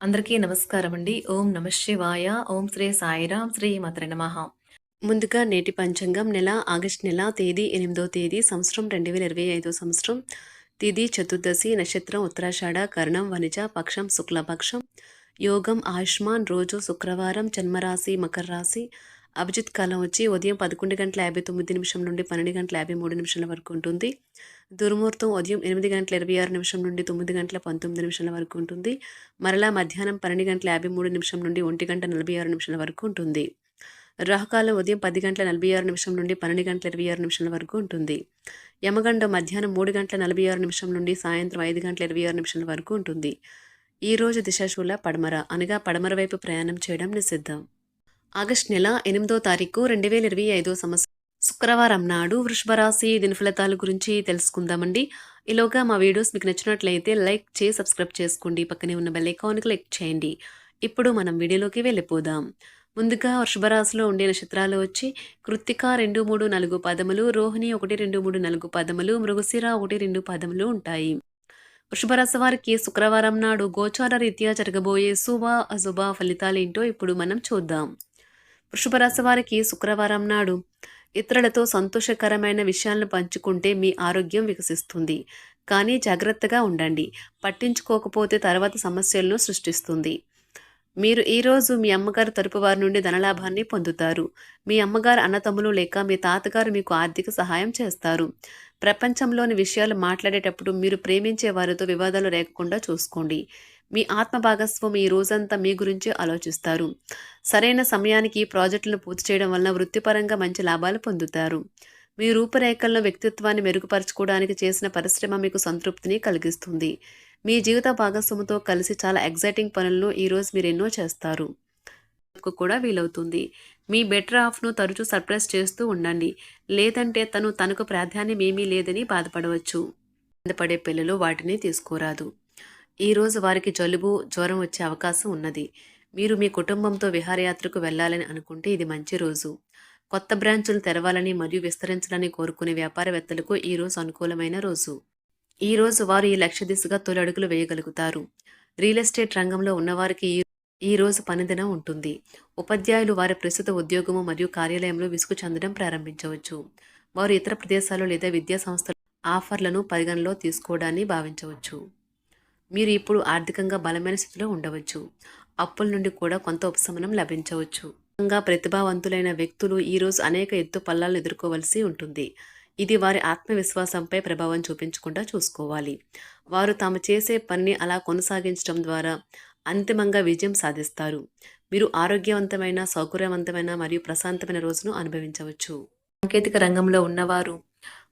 అందరికీ నమస్కారం అండి. ఓం నమ శివాయ. ఓం శ్రీ సాయిరాం శ్రీ మాత్ర నమః. ముందుగా నేటి పంచాంగం నెల ఆగస్టు నెల తేదీ ఎనిమిదో తేదీ సంవత్సరం రెండు వేల ఇరవై ఐదో సంవత్సరం. తిథి చతుర్దశి నక్షత్రం ఉత్తరాషాఢ కర్ణం వనిజ పక్షం శుక్లపక్షం. యోగం ఆయుష్మాన్ రోజు శుక్రవారం జన్మరాశి మకర రాశి. అభిజిత్ కాలం వచ్చి ఉదయం పదకొండు గంటల యాభై తొమ్మిది నిమిషం నుండి పన్నెండు గంటల యాభై మూడు నిమిషాల వరకు ఉంటుంది. దుర్ముహూర్తం ఉదయం ఎనిమిది గంటల ఇరవై ఆరు నిమిషం నుండి తొమ్మిది గంటల పంతొమ్మిది నిమిషాల వరకు ఉంటుంది. మరలా మధ్యాహ్నం పన్నెండు గంటల యాభై మూడు నిమిషం నుండి ఒంటి గంట నలభై ఆరు నిమిషాల వరకు ఉంటుంది. రాహుకాలం ఉదయం పది గంటల నలభై ఆరు నిమిషం నుండి పన్నెండు గంటల ఇరవై ఆరు నిమిషాల వరకు ఉంటుంది. యమగండం మధ్యాహ్నం మూడు గంటల నలభై ఆరు నిమిషం నుండి సాయంత్రం ఐదు గంటల ఇరవై ఆరు నిమిషాల వరకు ఉంటుంది. ఈ రోజు దిశాశూల పడమర అనగా పడమర వైపు ప్రయాణం చేయడం నిషిద్ధం. ఆగస్టు నెల ఎనిమిదో తారీఖు రెండు వేల ఇరవై ఐదో సంవత్సరం. శుక్రవారం నాడు వృషభరాశి దినఫలితాల ఫలితాల గురించి తెలుసుకుందామండి. ఈలోగా మా వీడియోస్ మీకు నచ్చినట్లయితే లైక్ చేసి సబ్స్క్రైబ్ చేసుకోండి. పక్కనే ఉన్న బెల్ ఐకాన్కి క్లిక్ చేయండి. ఇప్పుడు మనం వీడియోలోకి వెళ్ళిపోదాం. ముందుగా వృషభరాశిలో ఉండే నక్షత్రాలు వచ్చి కృత్తిక రెండు మూడు నాలుగు పదములు రోహిణి ఒకటి రెండు మూడు నాలుగు పదములు మృగశిర ఒకటి రెండు పదములు ఉంటాయి. వృషభరాశి వారికి శుక్రవారం నాడు గోచార రీత్యా జరగబోయే శుభ అశుభ ఫలితాలేంటో ఇప్పుడు మనం చూద్దాం. వృషభరాశి వారికి శుక్రవారం నాడు ఇతరులతో సంతోషకరమైన విషయాలను పంచుకుంటే మీ ఆరోగ్యం వికసిస్తుంది. కానీ జాగ్రత్తగా ఉండండి. పట్టించుకోకపోతే తర్వాత సమస్యలను సృష్టిస్తుంది. మీరు ఈరోజు మీ అమ్మగారు తరపు వారి నుండి ధనలాభాన్ని పొందుతారు. మీ అమ్మగారు అన్నతమ్ములు లేక మీ తాతగారు మీకు ఆర్థిక సహాయం చేస్తారు. ప్రపంచంలోని విషయాలు మాట్లాడేటప్పుడు మీరు ప్రేమించే వారితో వివాదాలు లేకుండా చూసుకోండి. మీ ఆత్మ భాగస్వామి ఈ రోజంతా మీ గురించి ఆలోచిస్తారు. సరైన సమయానికి ప్రాజెక్టులను పూర్తి చేయడం వలన వృత్తిపరంగా మంచి లాభాలు పొందుతారు. మీ రూపురేఖల్లో వ్యక్తిత్వాన్ని మెరుగుపరచుకోవడానికి చేసిన పరిశ్రమ మీకు సంతృప్తిని కలిగిస్తుంది. మీ జీవిత భాగస్వామితో కలిసి చాలా ఎగ్జైటింగ్ పనులను ఈరోజు మీరు ఎన్నో చేస్తారు. కూడా వీలవుతుంది. మీ బెటర్ ఆఫ్ను తరచూ సర్ప్రైజ్ చేస్తూ ఉండండి. లేదంటే తను తనకు ప్రాధాన్యం ఏమీ లేదని బాధపడవచ్చు. బాధపడే పిల్లలు వాటిని తీసుకోరాదు. ఈరోజు వారికి జలుబు జ్వరం వచ్చే అవకాశం ఉన్నది. మీరు మీ కుటుంబంతో విహారయాత్రకు వెళ్ళాలని అనుకుంటే ఇది మంచి రోజు. కొత్త బ్రాంచులు తెరవాలని మరియు విస్తరించాలని కోరుకునే వ్యాపారవేత్తలకు ఈ రోజు అనుకూలమైన రోజు. ఈ రోజు వారు ఈ లక్ష్య దిశగా తొలి అడుగులు వేయగలుగుతారు. రియల్ ఎస్టేట్ రంగంలో ఉన్నవారికి ఈ ఈ రోజు పనిదినం ఉంటుంది. ఉపాధ్యాయులు వారి ప్రస్తుత ఉద్యోగము మరియు కార్యాలయంలో విసుగు చెందడం ప్రారంభించవచ్చు. వారు ఇతర ప్రదేశాలు లేదా విద్యా సంస్థల ఆఫర్లను పరిగణలో తీసుకోవడాన్ని భావించవచ్చు. మీరు ఇప్పుడు ఆర్థికంగా బలమైన స్థితిలో ఉండవచ్చు. అప్పుల నుండి కూడా కొంత ఉపశమనం లభించవచ్చు. ప్రతిభావంతులైన వ్యక్తులు ఈరోజు అనేక ఎత్తు పల్లాలను ఎదుర్కోవలసి ఉంటుంది. ఇది వారి ఆత్మవిశ్వాసంపై ప్రభావం చూపించకుండా చూసుకోవాలి. వారు తాము చేసే పనిని అలా కొనసాగించడం ద్వారా అంతిమంగా విజయం సాధిస్తారు. మీరు ఆరోగ్యవంతమైన సౌకర్యవంతమైన మరియు ప్రశాంతమైన రోజును అనుభవించవచ్చు. సాంకేతిక రంగంలో ఉన్నవారు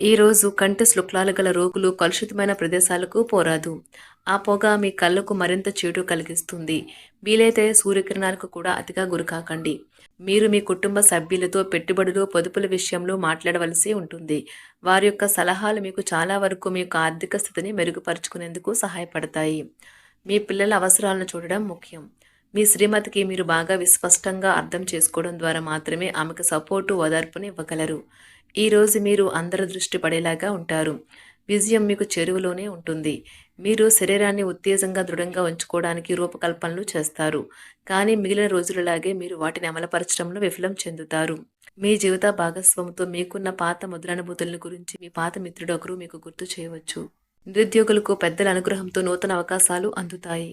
ఈరోజు కంటి శుక్లాలు గల రోగులు కలుషితమైన ప్రదేశాలకు పోరాదు. ఆ పొగ మీ కళ్ళకు మరింత చేటు కలిగిస్తుంది. వీలైతే సూర్యకిరణాలకు కూడా అతిగా గురికాకండి మీరు మీ కుటుంబ సభ్యులతో పెట్టుబడులు పొదుపుల విషయంలో మాట్లాడవలసి ఉంటుంది. వారి యొక్క సలహాలు మీకు చాలా వరకు మీ యొక్క ఆర్థిక స్థితిని మెరుగుపరుచుకునేందుకు సహాయపడతాయి. మీ పిల్లల అవసరాలను చూడడం ముఖ్యం. మీ శ్రీమతికి మీరు బాగా విస్పష్టంగా అర్థం చేసుకోవడం ద్వారా మాత్రమే ఆమెకు సపోర్టు ఓదార్పుని ఇవ్వగలరు. ఈరోజు మీరు అందరి దృష్టి పడేలాగా ఉంటారు. విజయం మీకు చెరువులోనే ఉంటుంది. మీరు శరీరాన్ని ఉత్తేజంగా దృఢంగా ఉంచుకోవడానికి రూపకల్పనలు చేస్తారు. కానీ మిగిలిన రోజులలాగే మీరు వాటిని అమలుపరచడంలో విఫలం చెందుతారు. మీ జీవిత భాగస్వామితో మీకున్న పాత ముద్రానుభూతులను గురించి మీ పాత మిత్రుడు ఒకరు మీకు గుర్తు చేయవచ్చు. నిరుద్యోగులకు పెద్దల అనుగ్రహంతో నూతన అవకాశాలు అందుతాయి.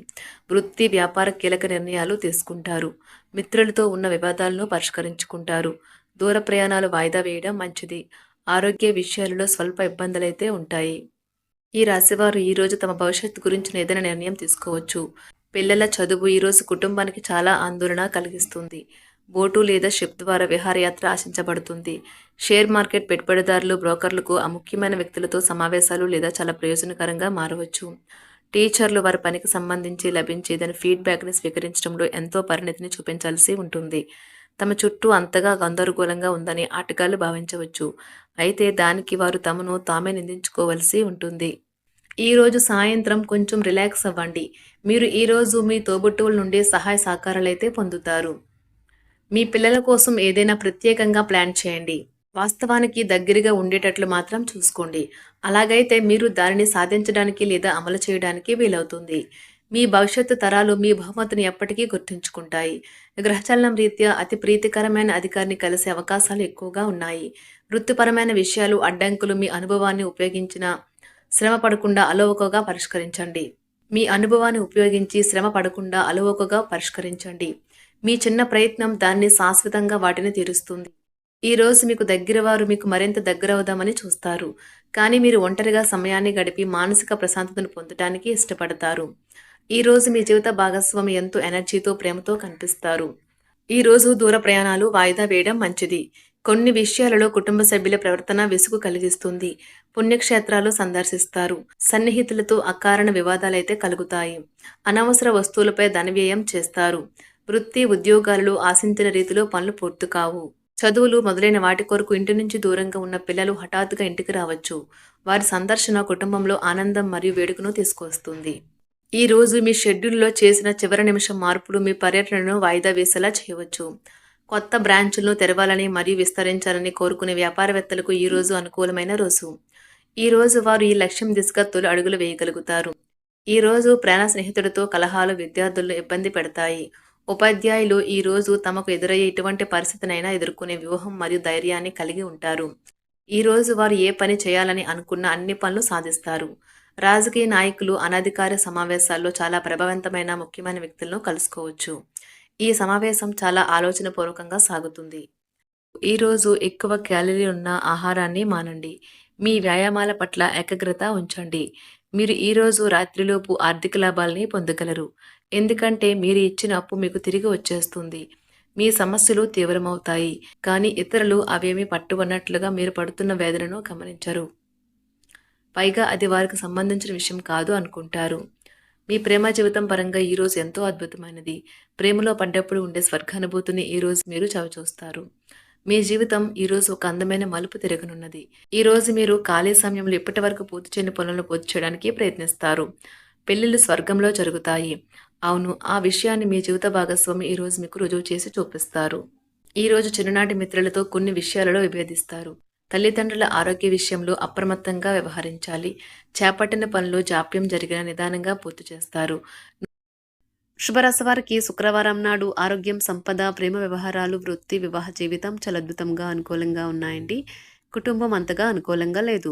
వృత్తి వ్యాపార కీలక నిర్ణయాలు తీసుకుంటారు. మిత్రులతో ఉన్న వివాదాలను పరిష్కరించుకుంటారు. దూర ప్రయాణాలు వాయిదా వేయడం మంచిది. ఆరోగ్య విషయాలలో స్వల్ప ఇబ్బందులైతే ఉంటాయి. ఈ రాశివారు ఈరోజు తమ భవిష్యత్తు గురించిన ఏదైనా నిర్ణయం తీసుకోవచ్చు. పిల్లల చదువు ఈరోజు కుటుంబానికి చాలా ఆందోళన కలిగిస్తుంది. బోటు లేదా షిప్ ద్వారా విహారయాత్ర ఆశించబడుతుంది. షేర్ మార్కెట్ పెట్టుబడిదారులు బ్రోకర్లకు ఆ ముఖ్యమైన వ్యక్తులతో సమావేశాలు లేదా చాలా ప్రయోజనకరంగా మారవచ్చు. టీచర్లు వారి పనికి సంబంధించి లభించే దాని ఫీడ్బ్యాక్ని స్వీకరించడంలో ఎంతో పరిణతిని చూపించాల్సి ఉంటుంది. తమ చుట్టూ అంతగా గందరగోళంగా ఉందని ఆటగాళ్ళు భావించవచ్చు. అయితే దానికి వారు తమను తామే నిందించుకోవలసి ఉంటుంది. ఈరోజు సాయంత్రం కొంచెం రిలాక్స్ అవ్వండి. మీరు ఈ రోజు మీ తోబుట్టువుల నుండి సహాయ సహకారాలైతే పొందుతారు. మీ పిల్లల కోసం ఏదైనా ప్రత్యేకంగా ప్లాన్ చేయండి. వాస్తవానికి దగ్గరగా ఉండేటట్లు మాత్రం చూసుకోండి. అలాగైతే మీరు దానిని సాధించడానికి లేదా అమలు చేయడానికి వీలవుతుంది. మీ భవిష్యత్తు తరాలు మీ బహుమతిని ఎప్పటికీ గుర్తుంచుకుంటాయి. గ్రహచలనం రీత్యా అతి ప్రీతికరమైన అధికారిని కలిసే అవకాశాలు ఎక్కువగా ఉన్నాయి. వృత్తిపరమైన విషయాలు అడ్డంకులు మీ అనుభవాన్ని ఉపయోగించిన శ్రమ పడకుండా అలవకగా పరిష్కరించండి. మీ అనుభవాన్ని ఉపయోగించి శ్రమ పడకుండా అలవకగా పరిష్కరించండి. మీ చిన్న ప్రయత్నం దాన్ని శాశ్వతంగా వాటిని తీరుస్తుంది. ఈ రోజు మీకు దగ్గరవారు మీకు మరింత దగ్గరవుదామని చూస్తారు. కానీ మీరు ఒంటరిగా సమయాన్ని గడిపి మానసిక ప్రశాంతతను పొందటానికి ఇష్టపడతారు. ఈ రోజు మీ జీవిత భాగస్వామి ఎంతో ఎనర్జీతో ప్రేమతో కనిపిస్తారు. ఈ రోజు దూర ప్రయాణాలు వాయిదా వేయడం మంచిది. కొన్ని విషయాలలో కుటుంబ సభ్యుల ప్రవర్తన విసుగు కలిగిస్తుంది. పుణ్యక్షేత్రాలు సందర్శిస్తారు. సన్నిహితులతో అకారణ వివాదాలైతే కలుగుతాయి. అనవసర వస్తువులపై ధన వ్యయం చేస్తారు. వృత్తి ఉద్యోగాలలో ఆశించిన రీతిలో పనులు పూర్తి కావు. చదువులు మొదలైన వాటి కొరకు ఇంటి నుంచి దూరంగా ఉన్న పిల్లలు హఠాత్తుగా ఇంటికి రావచ్చు. వారి సందర్శన కుటుంబంలో ఆనందం మరియు వేడుకను తీసుకొస్తుంది ఈ రోజు మీ షెడ్యూల్లో చేసిన చివరి నిమిషం మార్పులు మీ పర్యటనను వాయిదా వేసేలా చేయవచ్చు. కొత్త బ్రాంచులను తెరవాలని మరియు విస్తరించాలని కోరుకునే వ్యాపారవేత్తలకు ఈ రోజు అనుకూలమైన రోజు. ఈ రోజు వారు ఈ లక్ష్యం దిశగా తొలి అడుగులు వేయగలుగుతారు. ఈ రోజు ప్రాణ స్నేహితుడితో కలహాలు విద్యార్థులను ఇబ్బంది పెడతాయి. ఉపాధ్యాయులు ఈ రోజు తమకు ఎదురయ్యే ఎటువంటి పరిస్థితినైనా ఎదుర్కొనే వ్యూహం మరియు ధైర్యాన్ని కలిగి ఉంటారు. ఈ రోజు వారు ఏ పని చేయాలని అనుకున్న అన్ని పనులు సాధిస్తారు. రాజకీయ నాయకులు అనధికార సమావేశాల్లో చాలా ప్రభావవంతమైన ముఖ్యమైన వ్యక్తులను కలుసుకోవచ్చు. ఈ సమావేశం చాలా ఆలోచనపూర్వకంగా సాగుతుంది. ఈరోజు ఎక్కువ క్యాలరీ ఉన్న ఆహారాన్ని మానండి. మీ వ్యాయామాల పట్ల ఏకాగ్రత ఉంచండి. మీరు ఈరోజు రాత్రిలోపు ఆర్థిక లాభాలని పొందగలరు. ఎందుకంటే మీరు ఇచ్చిన అప్పు మీకు తిరిగి వచ్చేస్తుంది. మీ సమస్యలు తీవ్రమవుతాయి. కానీ ఇతరులు అవేమీ పట్టుకున్నట్లుగా మీరు పడుతున్న వేదనను గమనించరు. పైగా అది వారికి సంబంధించిన విషయం కాదు అనుకుంటారు. మీ ప్రేమ జీవితం పరంగా ఈరోజు ఎంతో అద్భుతమైనది. ప్రేమలో పడ్డప్పుడు ఉండే స్వర్గానుభూతిని ఈరోజు మీరు చవిచూస్తారు. మీ జీవితం ఈరోజు ఒక అందమైన మలుపు తిరగనున్నది. ఈరోజు మీరు ఖాళీ సమయంలో ఇప్పటి వరకు పూర్తి చేయని పనులను పూర్తి చేయడానికి ప్రయత్నిస్తారు. పెళ్ళిళ్ళు స్వర్గంలో జరుగుతాయి. అవును ఆ విషయాన్ని మీ జీవిత భాగస్వామి ఈ రోజు మీకు రుజువు చేసి చూపిస్తారు. ఈ రోజు చిన్ననాటి మిత్రులతో కొన్ని విషయాలలో విభేదిస్తారు. తల్లిదండ్రుల ఆరోగ్య విషయంలో అప్రమత్తంగా వ్యవహరించాలి. చేపట్టిన పనులు జాప్యం జరిగిన నిదానంగా పూర్తి చేస్తారు. శుభరాశి వారికి శుక్రవారం నాడు ఆరోగ్యం సంపద ప్రేమ వ్యవహారాలు వృత్తి వివాహ జీవితం చాలా అద్భుతంగా అనుకూలంగా ఉన్నాయండి. కుటుంబం అంతగా అనుకూలంగా లేదు.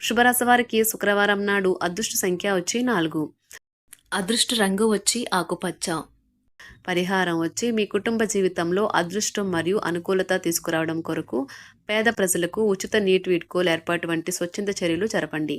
శుభరాశి వారికి శుక్రవారం నాడు అదృష్ట సంఖ్య వచ్చి నాలుగు. అదృష్ట రంగు వచ్చి ఆకుపచ్చ. పరిహారం వచ్చి మీ కుటుంబ జీవితంలో అదృష్టం మరియు అనుకూలత తీసుకురావడం కొరకు పేద ప్రజలకు ఉచిత నీటి వీడ్కోలు ఏర్పాటు వంటి స్వచ్ఛంద చర్యలు జరపండి.